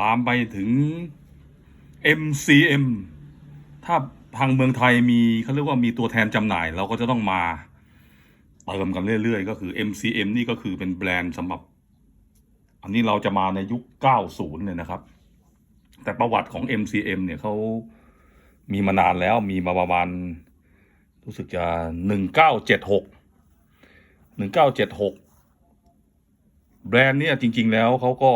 ลามไปถึง MCM ถ้าทางเมืองไทยมีเขาเรียกว่ามีตัวแทนจำหน่าย เราก็จะต้องมาเติมกันเรื่อยๆ ก็คือ MCM นี่ก็คือเป็นแบรนด์สำหรับ อันนี้เราจะมาในยุค 90เลยนะครับ แต่ประวัติของ MCM เนี่ยเขามีมานานแล้วมีมาประมาณรู้สึกจะ1976 1976แบรนด์เนี่ยจริง ๆ แล้วเขาก็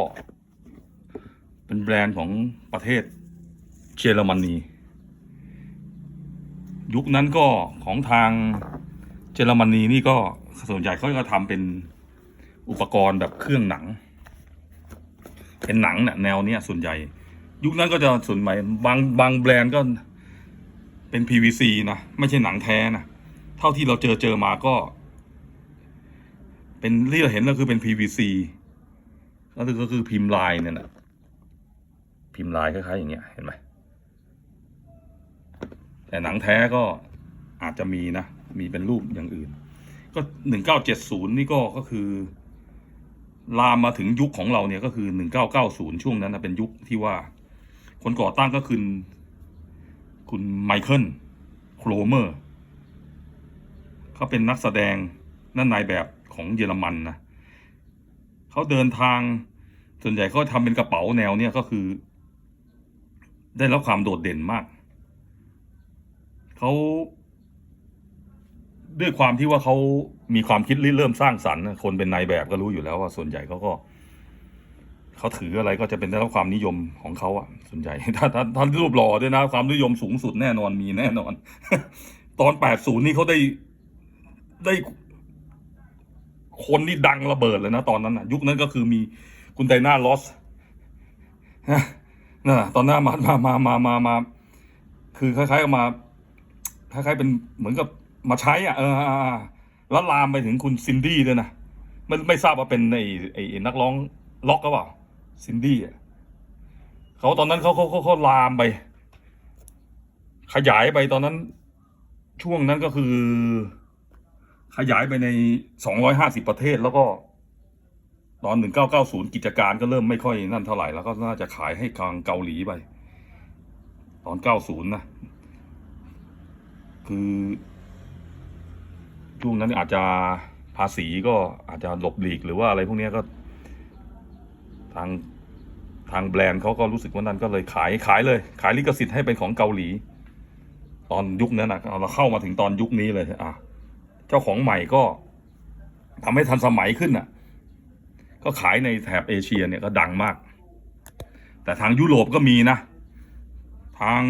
เป็นแบรนด์ของประเทศเยอรมนี ยุคนั้นก็ของทางเยอรมนีนี่ก็ส่วนใหญ่เขาก็ทำเป็นอุปกรณ์แบบเครื่องหนัง เป็นหนังเนี่ยแนวเนี้ยส่วนใหญ่ ยุคนั้นก็จะส่วนใหญ่บางบางแบรนด์ก็เป็น PVC นะไม่ใช่หนังแท้นะเท่าที่เราเจอเจอมาก็ เป็นที่เราเห็นก็คือเป็น PVC ก็คือก็คือพิมพ์ลายเนี่ยนะ พิมพ์ลายคล้ายๆอย่างเงี้ยเห็นไหมแต่หนังแท้ก็อาจจะมีนะ มีเป็นรูปอย่างอื่น ก็หนึ่งเก้าเจ็ดศูนย์นี่ก็ก็คือ ลามมาถึงยุคของเราเนี่ยก็คือหนึ่งเก้าเก้าศูนย์ช่วงนั้นนะเป็นยุคที่ว่า คนก่อตั้งก็คือคุณไมเคิลโครเมอร์เขาเป็นนักแสดงนั่นนายแบบของเยอรมันนะเขาเดินทางส่วนใหญ่เขาทำเป็นกระเป๋าแนวเนี่ยก็คือ ได้รับความโดดเด่นมาก เขาด้วยความที่ว่าเขามีความคิดริเริ่มสร้างสรรค์นะคนเป็นนายแบบก็รู้อยู่แล้วว่าส่วนใหญ่เขาก็เขาถืออะไรก็จะเป็นได้รับความนิยมของเขาอะส่วนใหญ่ถ้าถ้าถ้ารูปหล่อด้วยนะความนิยมสูงสุดแน่นอนมีแน่นอน ตอนแปดศูนย์นี่เขาได้ได้ คนนี่ดังระเบิดเลยนะตอนนั้นนะยุคนั้นก็คือมีคุณไดนาลอส น่ะตอนหน้ามามามามามามาคือคล้ายๆกับมาคล้ายๆเป็นเหมือนกับมาใช้อะเออแล้วลามไปถึงคุณซินดี้ด้วยนะไม่ไม่ทราบว่าเป็นไอ้ไอ้นักร้องล็อกก็เปล่าซินดี้อะเขาตอนนั้นเขาเขาเขาเขาลามไป ขยายไปตอนนั้น ช่วงนั้นก็คือ ขยายไปใน250ประเทศแล้วก็ ตอน 1990 กิจการก็เริ่มไม่ค่อยนั่นเท่าไหร่ แล้วก็น่าจะขายให้ทางเกาหลีไป ตอน 90 นะ คือ ช่วงนั้นอาจจะภาษีก็อาจจะหลบหลีกหรือว่าอะไรพวกนี้ก็ ทางทางแบรนด์เขาก็รู้สึกว่านั้นก็เลยขายขายเลย ขายลิขสิทธิ์ให้เป็นของเกาหลี ตอนยุคนั้นนะเราเข้ามาถึงตอนยุคนี้เลยอะเจ้าของใหม่ก็ทำให้ทันสมัยขึ้นน่ะ ก็ขายในแถบเอเชียเนี่ยก็ดังมาก แต่ทางยุโรปก็มีนะ ทาง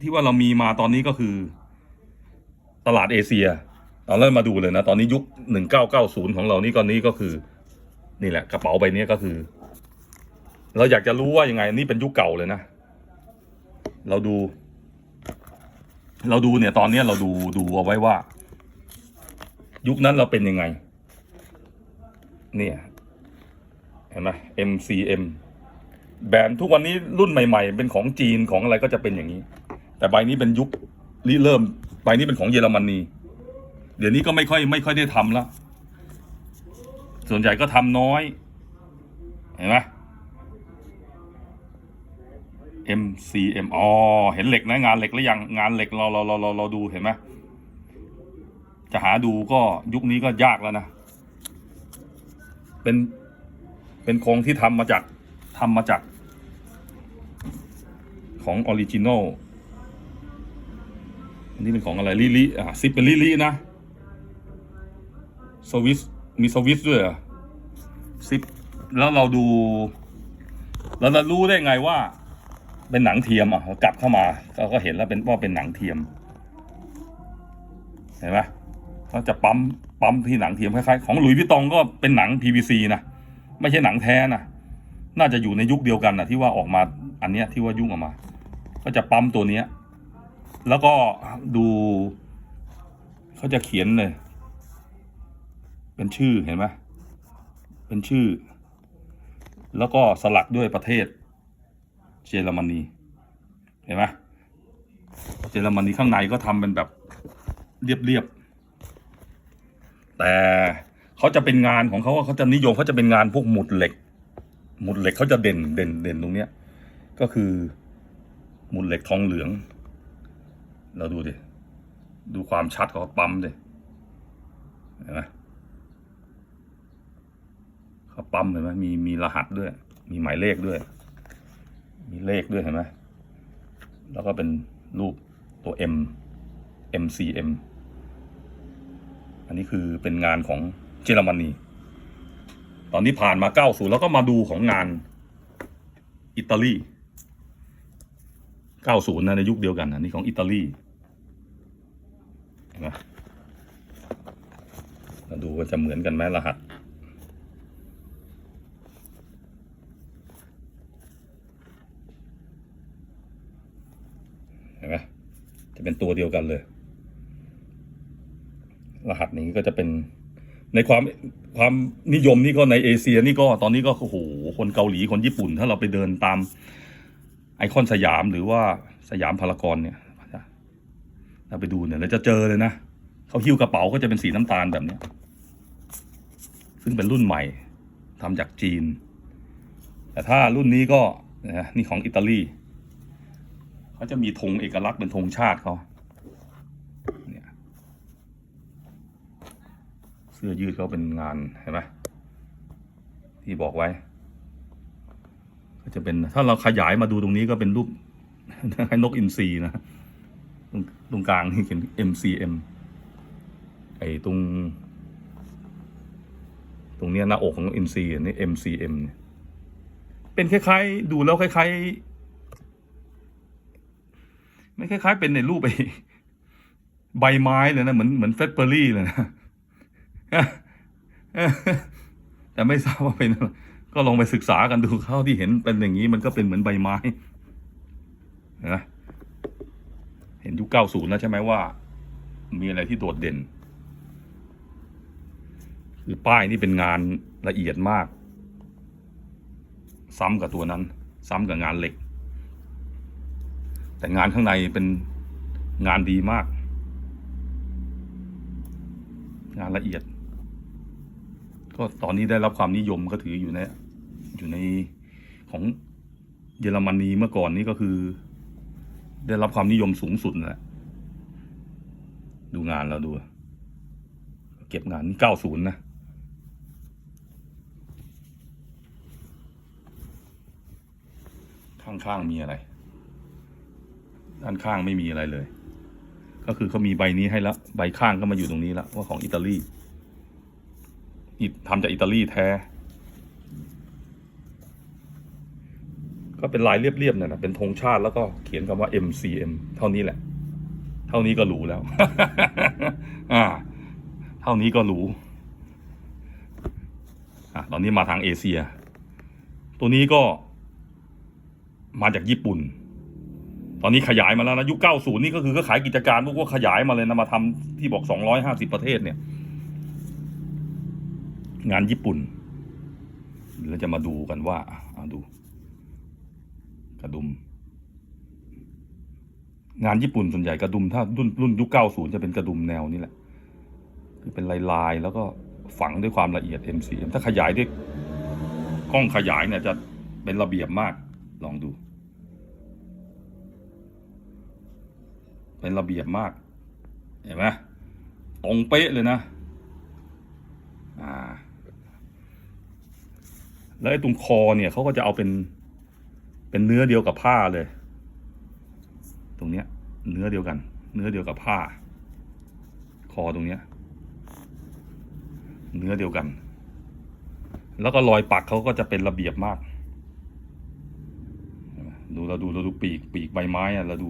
ที่ว่าเรามีมาตอนนี้ก็คือ ตลาดเอเชียเราเริ่มมาดูเลยนะ ตอนนี้ยุคหนึ่งเก้าเก้าศูนย์ของเรานี่ก่อนนี้ก็คือ นี่แหละกระเป๋าใบนี้ก็คือ เราอยากจะรู้ว่ายังไงนี่เป็นยุคเก่าเลยนะ เราดู เราดูเนี่ยตอนนี้เราดูดูเอาไว้ว่า ยุคนั้นเราเป็นยังไง เนี่ย เห็นไหม MCM แบรนด์ทุกวันนี้รุ่นใหม่ ๆ เป็นของจีนของอะไรก็จะเป็นอย่างนี้ แต่ใบนี้เป็นยุคริเริ่มใบนี้เป็นของเยอรมนี เดี๋ยวนี้ก็ไม่ค่อยไม่ค่อยได้ทำแล้วส่วนใหญ่ก็ทำน้อย เห็นไหม MCM อ๋อเห็นเหล็กนะงานเหล็กแล้วยังงานเหล็กเราเราเราเราเราดูเห็นไหมจะหาดูก็ยุคนี้ก็ยากแล้วนะ เป็น เป็นโครงที่ทำมาจากทำมาจาก ของออริจินอลอันนี้เป็นของอะไรลิลิอะซิปเป็นลิลินะสวิสมีสวิสด้วยอะซิปแล้วเราดูเราจะรู้ได้ไงว่า เป็นหนังเทียมอะกลับเข้ามาเราก็เห็นแล้วเป็นว่าเป็นหนังเทียม เห็นไหมเขาจะปั๊มปั๊มที่หนังเทียมคล้ายๆของหลุยส์วิตตองก็เป็นหนัง PVC นะ ไม่ใช่หนังแท้นะน่าจะอยู่ในยุคเดียวกันนะที่ว่าออกมาอันเนี้ยที่ว่ายุ่งออกมา ก็จะปั๊มตัวเนี้ย แล้วก็ดู เขาจะเขียนเลย เป็นชื่อเห็นไหมเป็นชื่อ แล้วก็สลักด้วยประเทศเยอรมนีเห็นไหมเยอรมนีข้างในก็ทำเป็นแบบเรียบๆแต่ เขาจะเป็นงานของเขาว่าเขาจะนิยมเขาจะเป็นงานพวกหมุดเหล็ก หมุดเหล็กเขาจะเด่นเด่นเด่นตรงเนี้ย ก็คือหมุดเหล็กทองเหลือง เราดูดิดูความชัดของเขาปั๊มดิเห็นไหมเขาปั๊มเห็นไหมมีมีรหัสด้วย มีหมายเลขด้วย มีเลขด้วยเห็นไหมแล้วก็เป็นรูปตัว M MCM อันนี้คือเป็นงานของ เยอรมนี ตอนนี้ผ่านมา90แล้วก็มาดูของงานอิตาลี90นะในยุคเดียวกันอันนี้ของอิตาลีเห็นไหมมาดูว่าจะเหมือนกันไหมรหัสเห็นไหมจะเป็นตัวเดียวกันเลย รหัสนี้ก็จะเป็น ในความความนิยมนี่ก็ในเอเชียนี่ก็ตอนนี้ก็โอ้โหคนเกาหลีคนญี่ปุ่น ถ้าเราไปเดินตามไอคอนสยามหรือว่าสยามพารากอนเนี่ยเราไปดูเนี่ยเราจะเจอเลยนะเขาหิ้วกระเป๋าก็จะเป็นสีน้ำตาลแบบเนี้ยซึ่งเป็นรุ่นใหม่ทำจากจีน แต่ถ้ารุ่นนี้ก็นี่ของอิตาลีเขาจะมีธงเอกลักษณ์เป็นธงชาติเขาเนี่ย เสื้อยืดเขาเป็นงานเห็นไหมที่บอกไว้ ก็จะเป็นถ้าเราขยายมาดูตรงนี้ก็เป็นรูปให้นกอินทรีนะตรงตรงกลางนี่เขียน MCM ไอ้ตรง ตรงเนี้ยหน้าอกของอินทรีนี่ MCM เนี่ยเป็นคล้ายๆ ดูแล้วคล้ายๆ ไม่คล้ายๆ เป็นในรูปไปใบไม้เลยนะเหมือนเหมือนเฟสเบอรี่เลยนะ แต่ไม่ทราบว่าเป็นอะไรก็ลองไปศึกษากันดูเข้าที่เห็นเป็นอย่างนี้มันก็เป็นเหมือนใบไม้เห็นไหมเห็นยุคเก้าศูนย์แล้วใช่ไหมว่า มีอะไรที่โดดเด่นคือป้ายนี่เป็นงานละเอียดมาก ซ้ำกับตัวนั้น ซ้ำกับงานเหล็ก แต่งานข้างในเป็นงานดีมาก งานละเอียด ก็ตอนนี้ได้รับความนิยมก็ถืออยู่ในอยู่ในของเยอรมนีเมื่อก่อนนี้ก็คือ ได้รับความนิยมสูงสุดแหละดูงานเราดู เก็บงานเก้าศูนย์นะข้างๆมีอะไร ด้านข้างไม่มีอะไรเลย ก็คือเขามีใบนี้ให้แล้ว ใบข้างก็มาอยู่ตรงนี้แล้วว่าของอิตาลี ทำจากอิตาลีแท้ ก็เป็นลายเรียบๆเนี่ยนะเป็นธงชาติแล้วก็เขียนคำว่า MCM เท่านี้แหละ เท่านี้ก็หรูแล้ว อ่า เท่านี้ก็หรูอะตอนนี้มาทางเอเชีย ตัวนี้ก็มาจากญี่ปุ่น ตอนนี้ขยายมาแล้วนะยุค 90 นี่ก็คือก็ขายกิจการพวกว่าขยายมาเลยนะมาทำที่บอก 250 ประเทศเนี่ย งานญี่ปุ่นเราจะมาดูกันว่าเอาดู กระดุม งานญี่ปุ่นส่วนใหญ่กระดุมถ้ารุ่นรุ่นยุค90จะเป็นกระดุมแนวนี้แหละ คือเป็นลายลายๆ แล้วก็ฝังด้วยความละเอียด MCM ถ้าขยายด้วยกล้องขยายเนี่ยจะเป็นระเบียบมาก ลองดู เป็นระเบียบมาก เห็นไหมตรงเป๊ะเลยนะ อ่า แล้วไอ้ตรงคอเนี่ยเขาก็จะเอาเป็น เป็นเนื้อเดียวกับผ้าเลย ตรงเนี้ย เนื้อเดียวกัน เนื้อเดียวกับผ้า คอตรงเนี้ย เนื้อเดียวกัน แล้วก็รอยปักเขาก็จะเป็นระเบียบมาก ดูเราดูเราดูปีกปีกใบไม้อะเราดู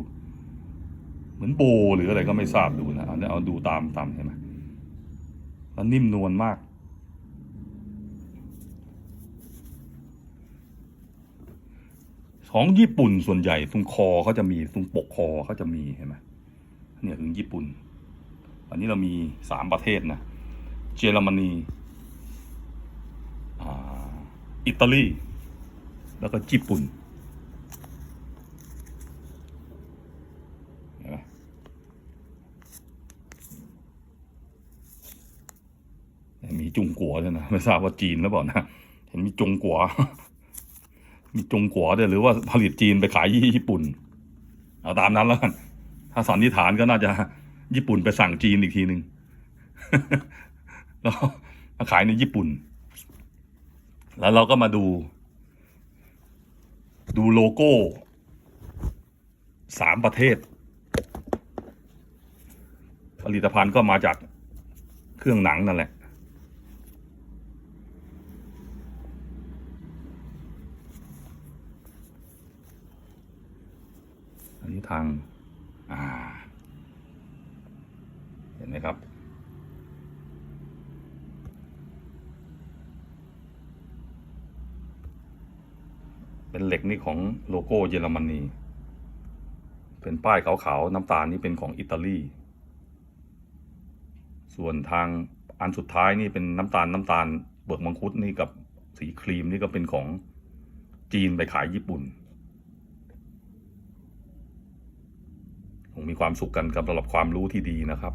เหมือนโบหรืออะไรก็ไม่ทราบดูนะเอาเอาดูตามตามเห็นไหมแล้วนิ่มนวลมาก ของญี่ปุ่นส่วนใหญ่ตรงคอเขาจะมีตรงปกคอเขาจะมีเห็นไหมเนี่ยถึงญี่ปุ่น อันนี้เรามีสามประเทศนะเยอรมนีอิตาลี แล้วก็ญี่ปุ่นเห็นไหมมีจุงกัวด้วยนะไม่ทราบว่าจีนหรือเปล่านะ เห็นมีจุงกัว จงกัวเด้วยหรือว่าผลิตจีนไปขายที่ญี่ปุ่น เอาตามนั้นแล้วกัน ถ้าสันนิษฐานก็น่าจะญี่ปุ่นไปสั่งจีนอีกทีหนึ่งแล้วมาขายในญี่ปุ่น แล้วเราก็มาดู ดูโลโก้สามประเทศ ผลิตภัณฑ์ก็มาจากเครื่องหนังนั่นแหละ นนี้ทาง อ่า เห็นไหมครับ เป็นเหล็กนี่ของโลโก้เยอรมนี เป็นป้ายขาวๆ น้ำตาลนี่เป็นของอิตาลี ส่วนทางอันสุดท้ายนี่เป็นน้ำตาลน้ำตาลเบิกมังคุดนี่กับสีครีมนี่ก็เป็นของจีนไปขายญี่ปุ่น คงมีความสุขกันกับสำหรับความรู้ที่ดีนะครับ